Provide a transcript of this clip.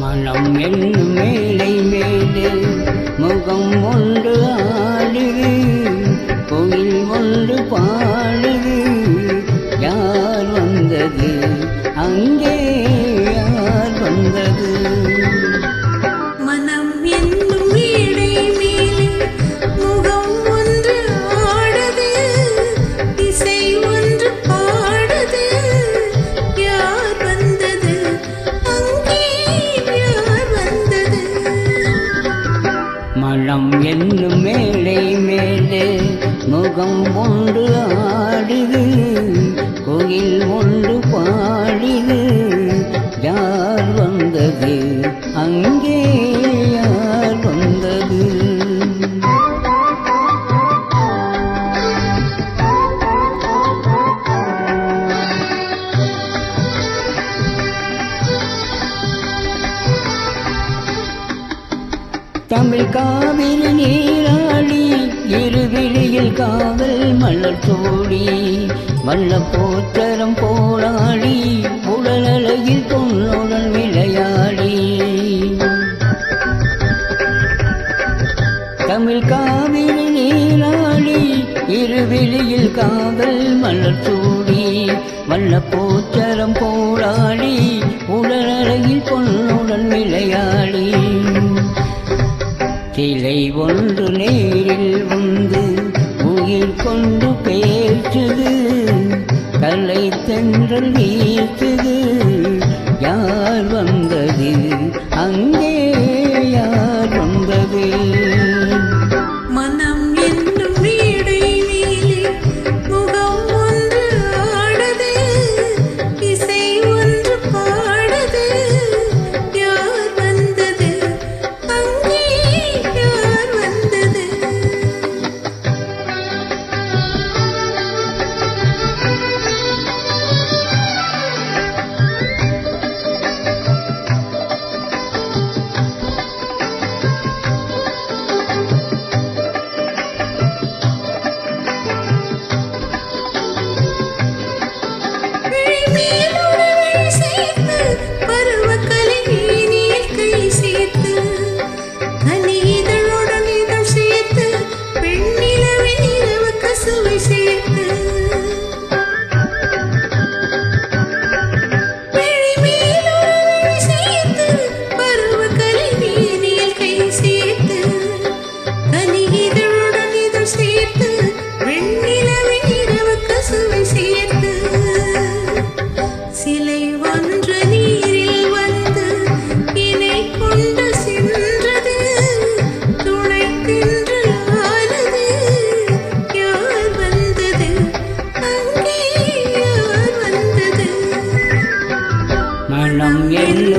மனம் என்னும் மேலை மேலே முகம் ஒன்று ஆடுது கோயில் என்னும் மேடை மேலே முகம் ஒன்று ஆடுது கோயில் தமிழ் காவிரி நீராடி இருவிழியில் காவல் மலர் தோடி வல்ல போத்தரம் போராடி உடலழகில் பொன்னுடன் விளையாடி தமிழ் காவிரி நீராடி இருவிழியில் காவல் மலர் சூடி வல்ல போச்சரம் போராடி உடல் சிலை ஒன்று நேரில் வந்து உயிர் கொண்டு பேசுது. கலை தென்றல் மேலுடல் சேர்ந்து அங்கே யார் வந்தது மனம் என்னும்